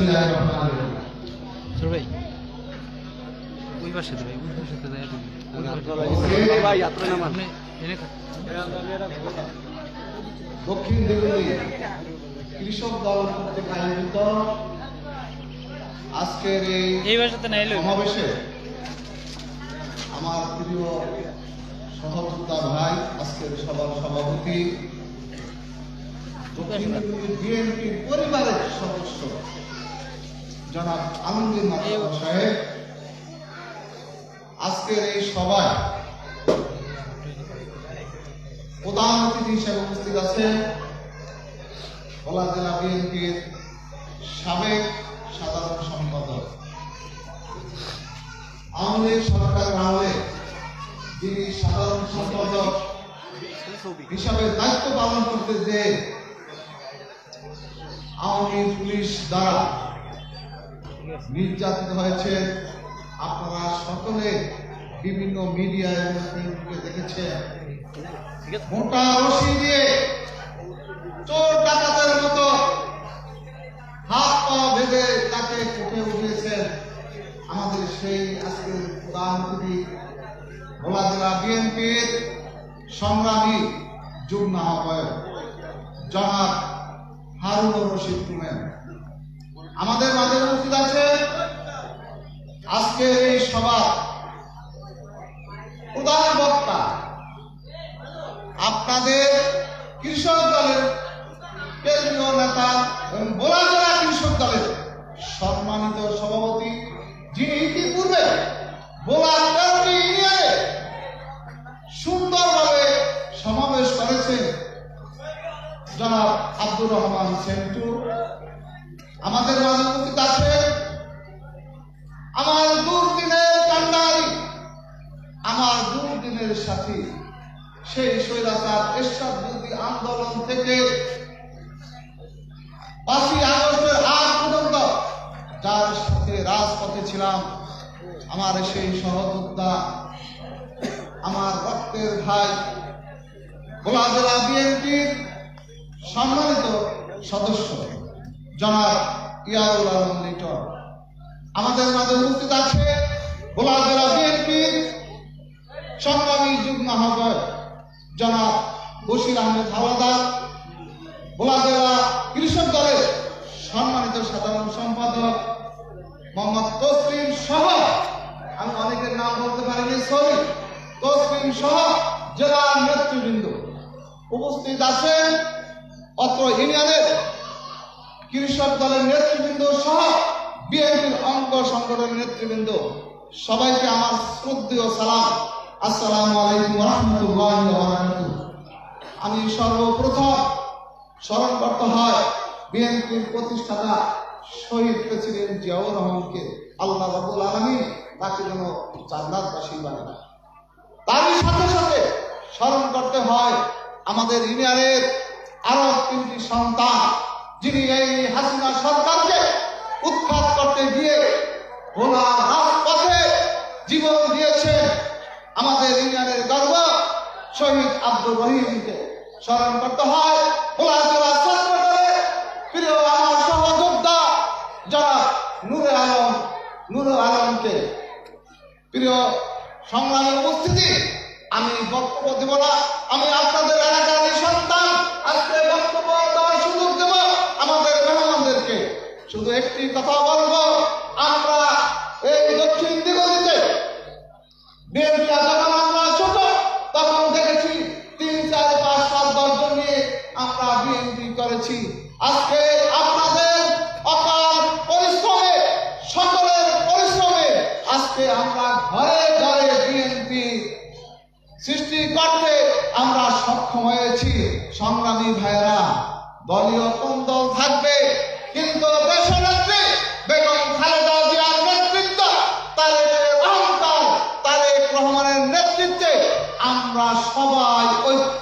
বিসমিল্লাহির রহমানির রহিম। ভাই? ওই পাশে ভাই ওই পাশে তো দেয় আপনি এনে দক্ষিণ কৃষক দল কর্তৃক আয়োজিত আজকের এই এলো সমাবেশে আমার প্রিয় সহযোদ্ধা ভাই আজকের সভার সভাপতি দক্ষিণ পরিবারের সদস্য জনাব আলমগীর মাতাবা সাহেব, আজকের এই সভায় প্রধান অতিথি হিসেবে উপস্থিত ভোলা জেলা বিএনপির সাবেক সাধারণ সম্পাদক, আওয়ামী লীগ সরকারের আমলে যিনি সাধারণ সম্পাদক হিসাবে দায়িত্ব পালন করতে যে আওয়ামী পুলিশ দ্বারা নির্যাতিত হয়েছে। আপনারা সকলে বিভিন্ন মিডিয়া এবং ফেসবুকে দেখেছেন। মোটা রশি দিয়ে চোর ডাকাতের মতো হাত পা বেঁধে তাকে উঠে উঠিয়েছেন আমাদের সেই আজকের প্রধান অতিথি ভোলা জেলা বিএনপির সংগ্রামী যুগ্ম আহ্বায়ক জনাব হারুন রশিদ টুমেন আমাদের মাঝে উপস্থিত আছে আজকের এই সভা প্রধান বক্তা। আপনাদের আমার দুর্দিনের কান্ডারি আমার দুর্দিনের সাথী সেই স্বৈরাচার এরশাদ বিরোধী আন্দোলন থেকে পাঁচই আগস্টের আগ পর্যন্ত যার সাথে রাজপথে ছিলাম, আমার সেই সহযোদ্ধা, আমার রক্তের ভাই ভোলা জেলা বিএনপির সম্মানিত সদস্য, জনাব ইয়ারুল আলম লিটন। আমাদের মাঝে উপস্থিত আছে ভোলা জেলা বিএনপির সংগ্রামী যুগ্ম আহ্বায়ক জনাব বশির আহমেদ হাওলাদার। ভোলা জেলা কৃষক দলের সম্মানিত সাধারণ সম্পাদক মোহাম্মদ তসলিম সহ, আমি অনেকের নাম বলতে পারিনি, সরি, তসলিম সহ জেলা নেতৃবৃন্দ উপস্থিত আছেন অত্র ইউনিয়নের কৃষক দলের নেতৃবৃন্দ সহ বিএনপির অঙ্গ সংগঠনের নেতৃবৃন্দ, সবাইকে আমার শ্রদ্ধেয় সালাম। আসসালামু আলাইকুম রহমতুল্লাহ আমি সর্বপ্রথম স্মরণ করতে হয় বিএনপির প্রতিষ্ঠাতা শহীদ প্রেসিডেন্ট জিয়াউর রহমানকে, আল্লাহ রাবুল আলমী তাকে যেন জান্নাতবাসী বানায়। তারই সাথে সাথে স্মরণ করতে হয় আমাদের ইউনিয়নের আরও তিনটি সন্তান, যিনি এই হাসিনা সরকারকে উৎখাত করতে গিয়ে ভোলা রাজপথে জীবন দিয়েছে আমাদের ইউনিয়নের গর্ব শহীদ আব্দুর রহিমকে স্মরণ করতে হয়। ভোলা জেলা ছাত্রদলের প্রিয় আমার সহযোদ্ধা যারা নূরে আলম, নূরে আলমকে প্রিয় সংগ্রামের উপস্থিতি, আমি বক্তব্য দেব না। আমি আপনাদের এলাকার একটি কথা বলব, আমরা এই দক্ষিণ বিএনপি যখন আমরা ছোট, তখন দেখেছি তিন, চার, পাঁচ, সাত, দশ জন নিয়ে আমরা বিএনপি করেছি। আজকে আপনাদের অকাল পরিশ্রমে, সকলের পরিশ্রমে আজকে আমরা ঘরে ঘরে বিএনপি সৃষ্টি করতে আমরা সক্ষম হয়েছি। সংগ্রামী ভাইরা দলীয় কোন দল থাকবে? কিন্তু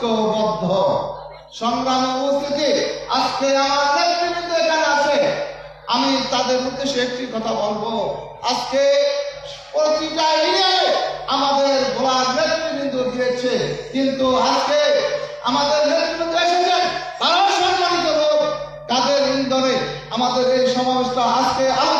ঐক্যবদ্ধ। সংগ্রাম আজকে আমার নেতৃবৃন্দ এখানে আছে। আমি তাদের উদ্দেশ্যে একটি কথা বলব। আজকে প্রতিটা আমাদের গোলার নেতৃবৃন্দ দিয়েছে কিন্তু আজকে আমাদের নেতৃবৃন্দ এসেছেন সম্মানিত লোক। তাদের ইন্ধনে আমাদের এই সমাবেশটা আজকে আলো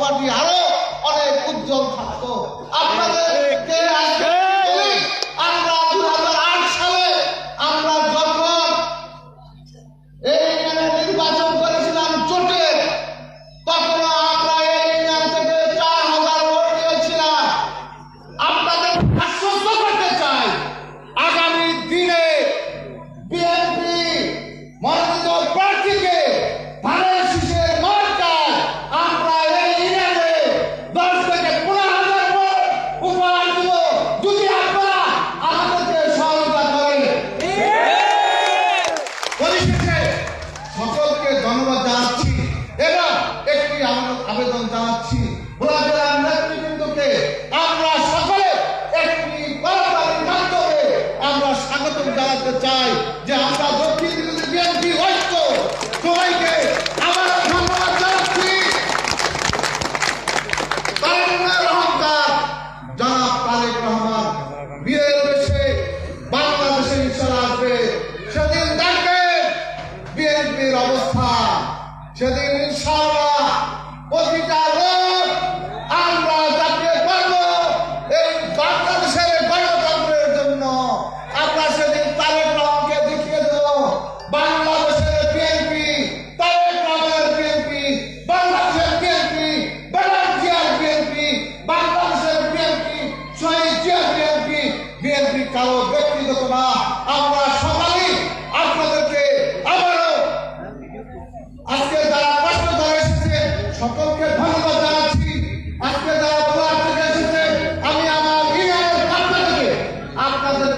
সমাজে আরও অনেক উজ্জ্বল থাকতো আপনাদের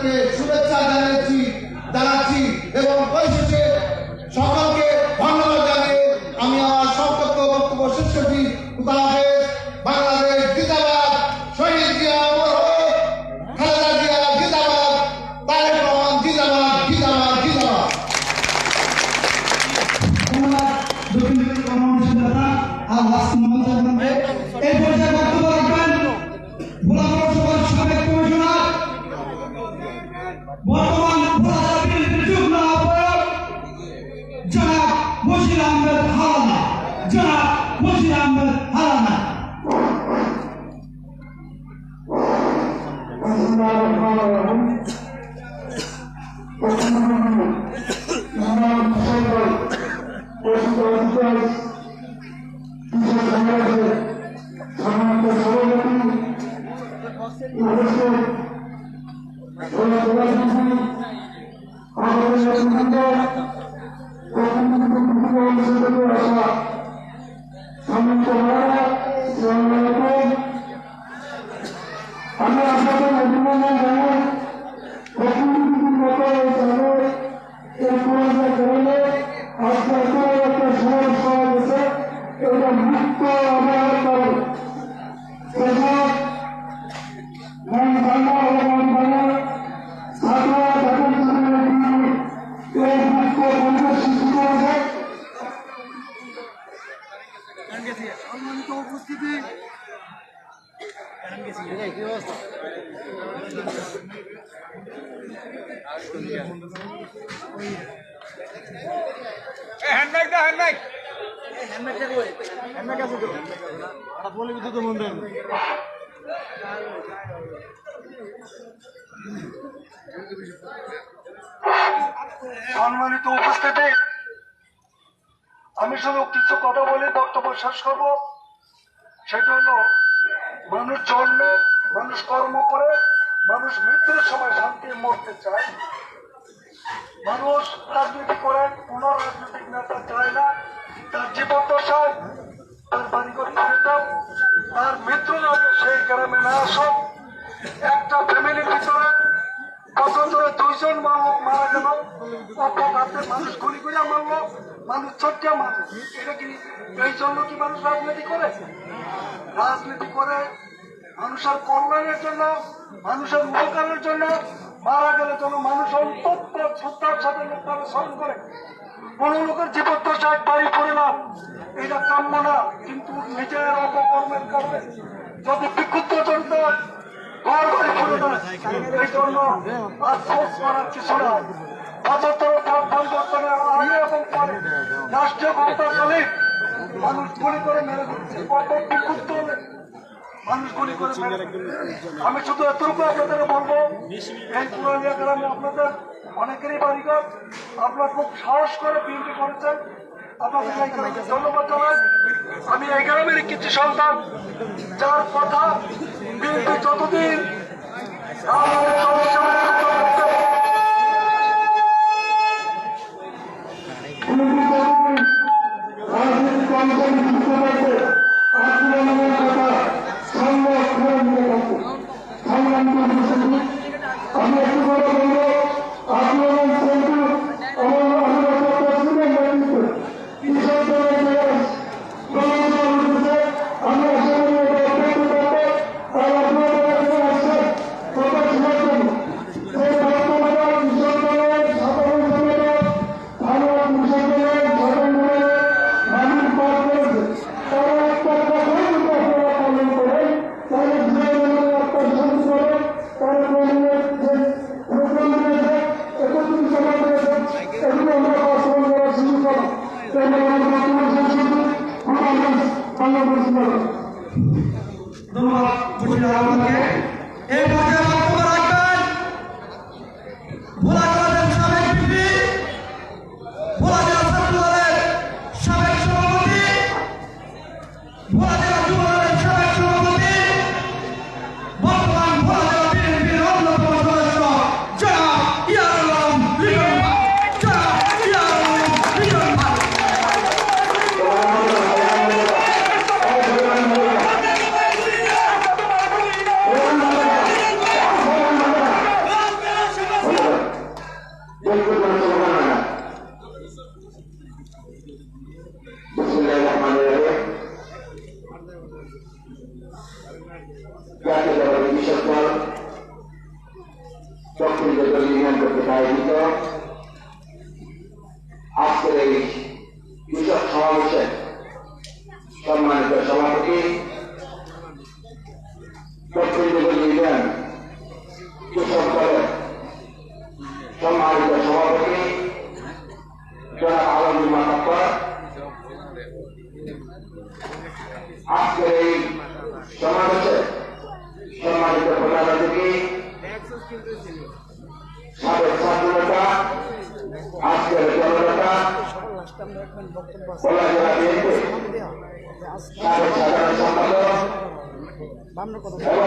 Yeah. সম্মানিত উপস্থিতি হ্যান্ডব্যাগ দা হ্যান্ডব্যাগ সম্মানিত উপস্থিতি, আমি শুধু কিছু কথা বলে, বক্তব্য শেষ করব। সেটা হলো, মানুষ জন্মে, মানুষ কর্ম করে, মানুষ মৃত্যুর সময় শান্তি মরতে চায়। মানুষ রাজনীতি করেন, কোন রাজনৈতিক নেতা চায় না। তার জীবন দশায় তার বাড়িঘর তার মৃত্যু যাবে সেই গ্রামে না আসুক একটা ফ্যামিলির ভিতরে কত ধরে দুইজন মারা গেল, অপর হাতে মানুষ গুলি করিয়া মারলো, মানুষ চটিয়া মানুষ এটা কি এই জন্য কি মানুষ রাজনীতি করে? রাজনীতি করে মানুষের কল্যাণের জন্য, মানুষের উপকারের জন্য মারা গেলে যেন মানুষ অন্তত শ্রদ্ধার সাথে লোকটাকে স্মরণ করে। কোনো লোকের জীবদ্দশায় বাড়ি পড়লাম এটা কাম্য না, কিন্তু নিজের অপকর্মের কারণে যদি বিক্ষুব্ধ জনিত ঘর বাড়ি পড়ে না এই জন্য আফসোস করার কিছু না পঁচাত্তর পরিবর্তনের আগে এবং পরে রাষ্ট্রীয় ক্ষমতাকালীন মানুষ গুলি করে মেরে দিচ্ছে। কত বিক্ষুব্ধ আমি শুধু এতটুকু আপনাদের বলব, এই পুরানিয়া গ্রামে আপনাদের অনেকেরই বাড়িঘর। আপনার খুব সাহস করে বিএনপি করেছেন। আপনাদের ধন্যবাদ জানাই। আমি এই গ্রামের কিছু সন্তান, যার কথা বিএনপি যতদিন Dan kepada ini serta Doktrin kepentingan berkenaan kita Asker ini Yusuf Sawalusen Sama ada sama pergi Doktrin kepentingan Yusuf বামনে কথা